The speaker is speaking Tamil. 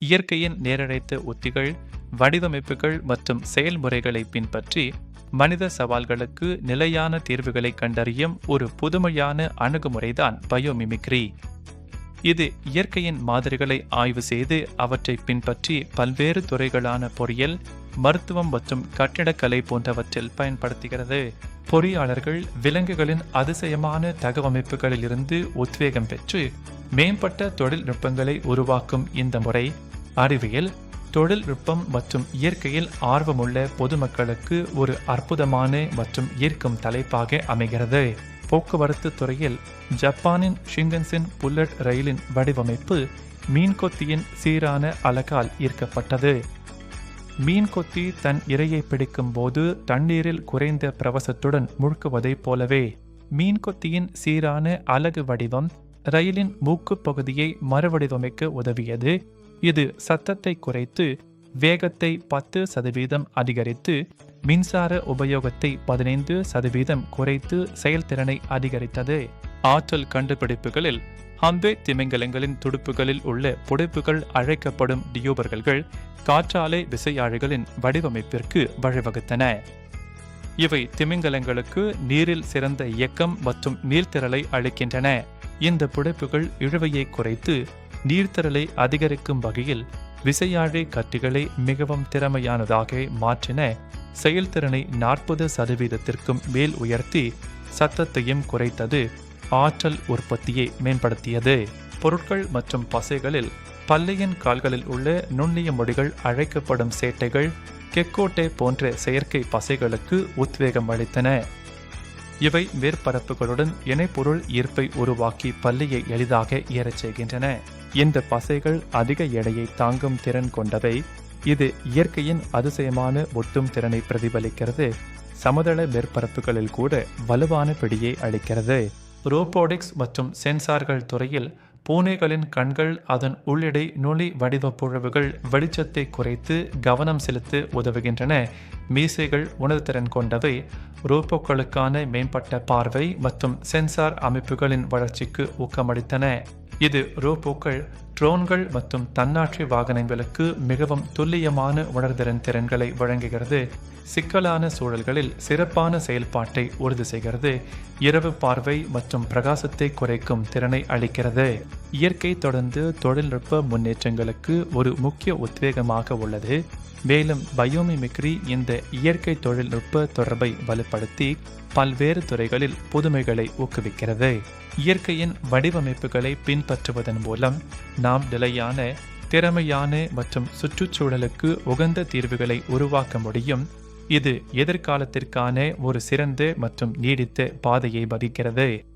இயற்கையின் நேரடைத்த உத்திகள் வடிவமைப்புகள் மற்றும் செயல்முறைகளை பின்பற்றி மனித சவால்களுக்கு நிலையான தீர்வுகளை கண்டறியும் ஒரு புதுமையான அணுகுமுறைதான் பயோமிமிக்ரி. இது இயற்கையின் மாதிரிகளை ஆய்வு செய்து அவற்றை பின்பற்றி பல்வேறு துறைகளான பொறியியல் மருத்துவம் மற்றும் கட்டிடக்கலை போன்றவற்றில் பயன்படுத்துகிறது. பொறியாளர்கள் விலங்குகளின் அதிசயமான தகவமைப்புகளிலிருந்து உத்வேகம் பெற்று மேம்பட்ட தொழில்நுட்பங்களை உருவாக்கும் இந்த முறை அறிவியல் தொழில்நுட்பம் மற்றும் இயற்கையில் ஆர்வமுள்ள பொதுமக்களுக்கு ஒரு அற்புதமான மற்றும் ஈர்க்கும் தலைப்பாக அமைகிறது. போக்குவரத்து துறையில் ஜப்பானின் ஷிங்கன்சின் புல்லட் ரயிலின் வடிவமைப்பு மீன்கொத்தியின் சீரான அலகால் ஈர்க்கப்பட்டது. மீன்கொத்தி தன் இரையை பிடிக்கும் போது தண்ணீரில் குறைந்த பிரவசத்துடன் முழுக்குவதைப் போலவே மீன்கொத்தியின் சீரான அலகு வடிவம் ரயிலின் மூக்கு பகுதியை மறுவடிவமைக்க உதவியது. இது சத்தத்தை குறைத்து வேகத்தை பத்து சதவீதம் அதிகரித்து மின்சார உபயோகத்தை பதினைந்து சதவீதம் குறைத்து செயல்திறனை அதிகரித்தது. ஆற்றல் கண்டுபிடிப்புகளில் ஹம்பே திமிங்கலங்களின் துடுப்புகளில் உள்ள புடைப்புகள் அழைக்கப்படும் டியூபர்கள்கள் காற்றாலை விசையாழிகளின் வடிவமைப்பிற்கு வழிவகுத்தன. இவை திமிங்கலங்களுக்கு நீரில் சிறந்த இயக்கம் மற்றும் நீர்த்திரளை அளிக்கின்றன. இந்த புடைப்புகள் இழுவையை குறைத்து நீர்த்திரளை அதிகரிக்கும் வகையில் விசையாழி கட்டிகளை மிகவும் திறமையானதாக மாற்றின செயல்திறனை நாற்பது சதவீதத்திற்கும் மேல் உயர்த்தி சத்தத்தையும் குறைத்தது ஆற்றல் உற்பத்தியை மேம்படுத்தியது. பொருட்கள் மற்றும் பசைகளில் பல்லையின் கால்களில் உள்ள நுண்ணிய மொழிகள் அழைக்கப்படும் சேட்டைகள் கெக்கோட்டே போன்ற செயற்கை பசைகளுக்கு உத்வேகம் அளித்தன. இவை மேற்பரப்புகளுடன் இணைப்பொருள் ஈர்ப்பை உருவாக்கி பல்லியை எளிதாக ஏறச் செய்கின்றன. இந்த பசைகள் அதிக எடையை தாங்கும் திறன் கொண்டவை இது இயற்கையின் அதிசயமான ஒட்டும் திறனை பிரதிபலிக்கிறது சமதள மேற்பரப்புகளில் கூட வலுவான பிடியை அளிக்கிறது. ரோபோடிக்ஸ் மற்றும் சென்சார்கள் துறையில் பூனைகளின் கண்கள் அதன் உள்ளிடை நுழி வடிவ புழவுகள் வெளிச்சத்தை குறைத்து கவனம் செலுத்த உதவுகின்றன. மீசைகள் உணர்திறன் கொண்டவை ரோபோக்களுக்கான மேம்பட்ட பார்வை மற்றும் சென்சார் அமைப்புகளின் வளர்ச்சிக்கு ஊக்கமளித்தன. இது ரோபோக்கள் ட்ரோன்கள் மற்றும் தன்னாட்சி வாகனங்களுக்கு மிகவும் துல்லியமான உணர்திறன் திறன்களை வழங்குகிறது. சிக்கலான சூழல்களில் சிறப்பான செயல்பாட்டை உறுதி செய்கிறது. இரவு பார்வை மற்றும் பிரகாசத்தை குறைக்கும் திறனை அளிக்கிறது. இயற்கை தொடர்ந்து தொழில்நுட்ப முன்னேற்றங்களுக்கு ஒரு முக்கிய உத்வேகமாக உள்ளது. மேலும் பயோமிமிக்ரி இந்த இயற்கை தொழில்நுட்ப தொடர்பை வலுப்படுத்தி பல்வேறு துறைகளில் புதுமைகளை ஊக்குவிக்கிறது. இயற்கையின் வடிவமைப்புகளை பின்பற்றுவதன் மூலம் நாம் நிலையான திறமையான மற்றும் சுற்றுச்சூழலுக்கு உகந்த தீர்வுகளை உருவாக்க முடியும். இது எதிர்காலத்திற்கான ஒரு சிறந்த மற்றும் நீடித்த பாதையை வகிக்கிறது.